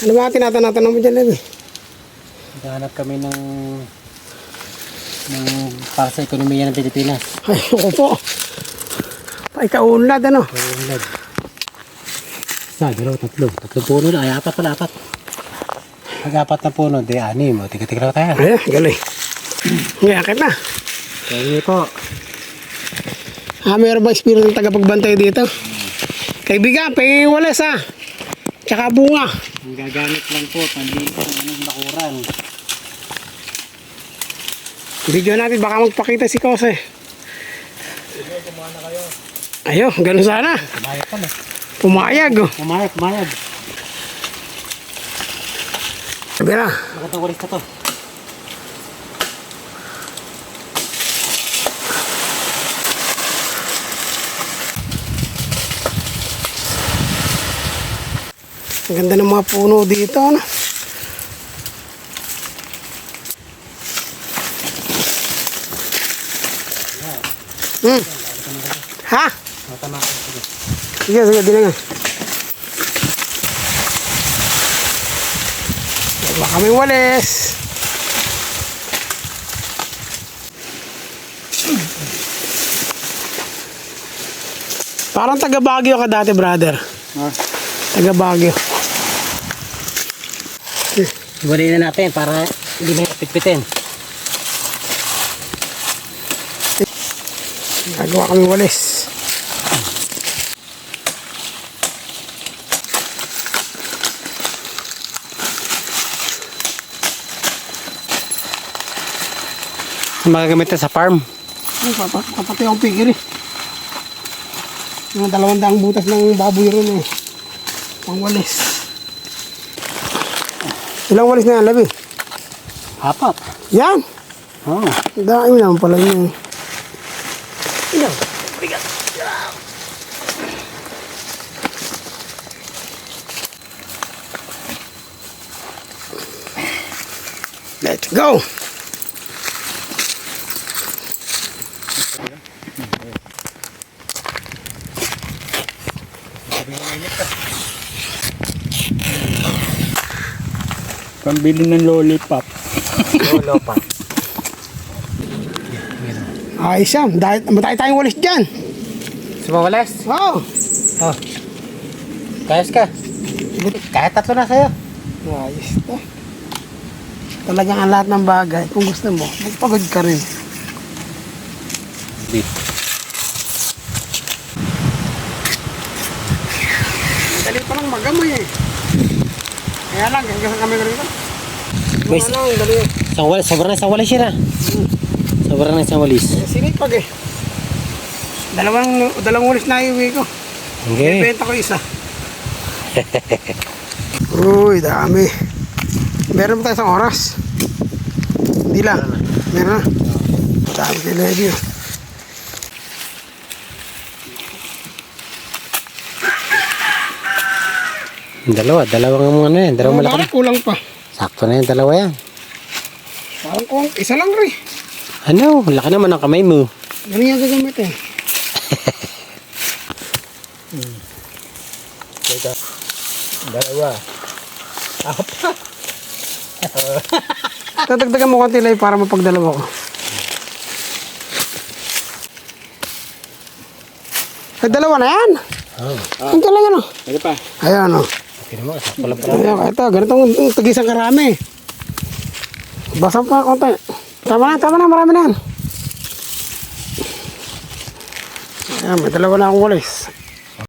Ano ba tinatanong mo dyan, Levi? Naghahanap kami ng ng para sa ekonomiya ng Pilipinas. Ay, ako po. Paikaunlad, ano? Tulad. Isa, dalawa, tatlo. Tatlo puno na. Ay, apat pala, apat. Pag apat na puno, di anim. O, tiga-tiga tayo. Ay, galing. Ngayon, akit na. Kaya po. Ah, meron ba espiritu ng tagapagbantay dito? Kaibigan, pahiwalas ah. Tsaka bunga. Ang gagamit lang po, ko ng anong bakuran. Video natin, baka magpakita si Kose. Ayo, ganun sana. Kumayag ka na. Pumayag oh. Kumayag, kumayag. Sabi na. Bakit ang walis na to? Ang ganda ng mga puno dito. Ano? Hmm. Ha? Sige. Sige, sige, di na nga. Wala kaming walis. Parang taga Baguio ka dati, brother. Ah. Taga Baguio. Iwalay na natin para hindi may pitpitin. Gagawa kami walis. Magagamit sa farm. Ay, papa, papatay ang pigiri. Yung dalawang daang butas ng baboy rin eh. Pang walis. Ilang walis na yan, labi? Apat. Yan! Oh. Dami naman pala yun. Ilang? Let's go! Pambili ng lollipop. Lolo pa. Ayos yan. Dahil matay tayong walis dyan. Sumawales. Wow! Oh. Kayas ka. Kahit tatlo na sa'yo. Ayos to. Talagang ang lahat ng bagay. Kung gusto mo, magpagod ka rin. Di. Dali pa lang magamoy eh. Kaya lang, gagawin kami rito. May Ano, dali. Isang walis. Sobrang isang walis yun ah. Sobrang na isang walis. Eh, Sinipag eh. Dalawang, dalawang ulis na iuwi ko. Okay. Ibenta ko isa. Uy, dami. Meron ba tayo isang oras? Hindi lang. Meron na. Dami kay Levi. Dalawa. Dalawang ano yan. Dalawang malaki. Parang kulang pa. Sakto na yan. Dalawa yan. Parang kung isa lang rin. Ano? Laki naman ang kamay mo. Ganun yung gagamit eh. Dalawa. Tatagdagan mo konti lang para mapagdalawa ko. Ay, dalawa na yan. Oh. Ang lang ano. Ano pa? Ayan o. Okay Ayan, ito, ganitong tagisang karami. Basa pa konti. Tama na, tama na, marami na yan. Ayan, may dalawa na akong walis.